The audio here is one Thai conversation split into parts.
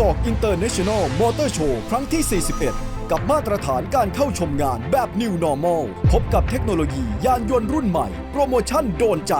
กอกอินเตอร์เนชั่นแนลมอเตอร์โชว์ครั้งที่ 41 กับมาตรฐานการเข้าชมงานแบบ New Normal พบกับเทคโนโลยียานยนต์รุ่นใหม่ โปรโมชั่นโดนใจ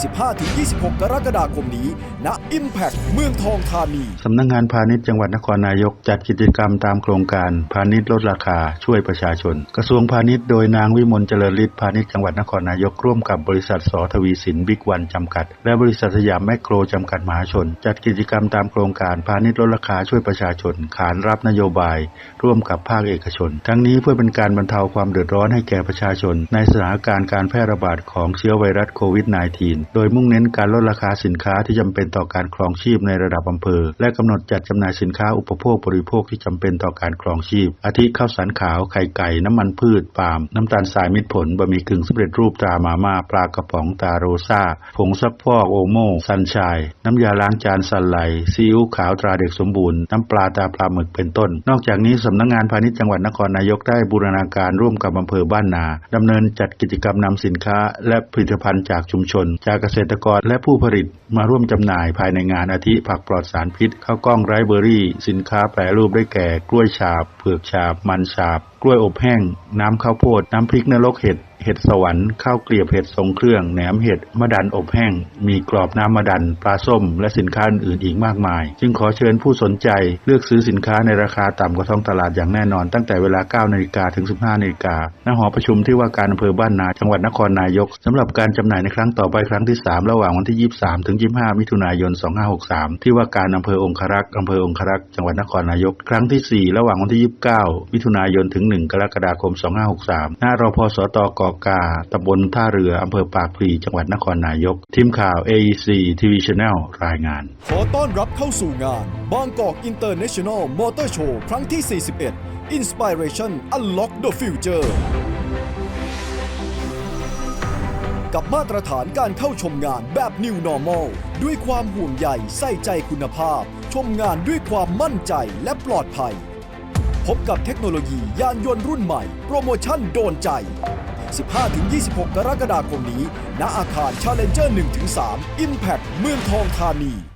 15-26 กรกฎาคมนี้ ณ Impact เมืองทองธานี สำนักงานพาณิชย์จังหวัดนครนายกจัดกิจกรรมตามโครงการพาณิชย์ลดราคาช่วยประชาชน กระทรวงพาณิชย์โดยนางวิมลเจริญฤทธิ์พาณิชย์จังหวัดนครนายกร่วมกับบริษัทสทวีสินบิ๊กวันจำกัด และบริษัทสยามแมคโครจำกัดมหาชน จัดกิจกรรมตามโครงการพาณิชย์ลดราคาช่วยประชาชน ขานรับนโยบาย ร่วมกับภาคเอกชน ทั้งนี้เพื่อเป็นการบรรเทาความเดือดร้อนให้แก่ประชาชน ในสถานการณ์การแพร่ระบาดของเชื้อไวรัสโควิด -19 โดยมุ่งเน้นการลดราคาสินค้าที่จำเป็นต่อการครองชีพในระดับอำเภอ และกำหนดจัดจำหน่ายสินค้าอุปโภคบริโภคที่จำเป็นต่อการครองชีพ อาทิข้าวสารขาว ไข่ไก่ น้ำมันพืช ปาล์ม น้ำตาลทรายมิตรผล บะหมี่กึ่งสำเร็จรูปตรามาม่า ปลากระป๋องตาโรซาผงซักฟอกโอโมซันชาย น้ำยาล้างจานสันไหลซีอิ๊วขาวตราเด็กสมบูรณ์ น้ำปลาตาปลาหมึกเป็นต้น นอกจากนี้สำนักงานพาณิชย์จังหวัดนครนายกได้บูรณาการร่วมกับอำเภอบ้านนาดำเนินจัดกิจกรรมนำสินค้า และผลิตภัณฑ์จากชุมชนจากเกษตรกรและผู้ผลิตมาร่วมจำหน่ายภายในงานอาทิผักปลอดสารพิษข้าวกล้องไรเบอรี่ สินค้าแปรรูปได้แก่ กล้วยฉาบ เผือกฉาบ มันฉาบ กล้วยอบแห้ง น้ำข้าวโพด น้ำพริกนรกเห็ด เห็ดสวรรค์ข้าวเกลียบเห็ดทรงเครื่องแหนมเห็ดมะดันอบแห้ง มีกรอบน้ำมะดันปลาส้ม และสินค้าอื่นอีกมากมาย จึงขอเชิญผู้สนใจเลือกซื้อสินค้าในราคาต่ำกว่าท้องตลาดอย่างแน่นอน ตั้งแต่เวลา9นาฬิกาถึง 15นาฬิกาณหอประชุมที่ว่าการอำเภอบ้านนาจังหวัดนครนายกสำหรับการจำหน่ายในครั้งต่อไปครั้งที่ 3 ระหว่างวันที่ 23 ถึง 25 มิถุนายน 2563 ที่ว่าการอำเภอองครักษ์อำเภอองครักษ์จังหวัดนครนายก ครั้งที่ 4 ระหว่างวันที่ 29 มิถุนายนถึง 1 กรกฎาคม 2563 หน้ารพสตกกาตำบลท่าเรืออำเภอปากพลีจังหวัดนครนายก ทีมข่าว AEC TV Channel รายงาน ขอต้อนรับเข้าสู่งานบางกอกอินเตอร์เนชั่นแนลมอเตอร์โชว์ครั้งที่ 41 Inspiration Unlock the Future กับมาตรฐานการเข้าชมงานแบบ New Normal ด้วยความห่วงใยใส่ใจคุณภาพ ชมงานด้วยความมั่นใจและปลอดภัย พบกับเทคโนโลยียานยนต์รุ่นใหม่ โปรโมชั่นโดนใจ 15-26 กรกฎาคมนี้ ณอาคาร Challenger 1-3 Impact เมืองทองธานี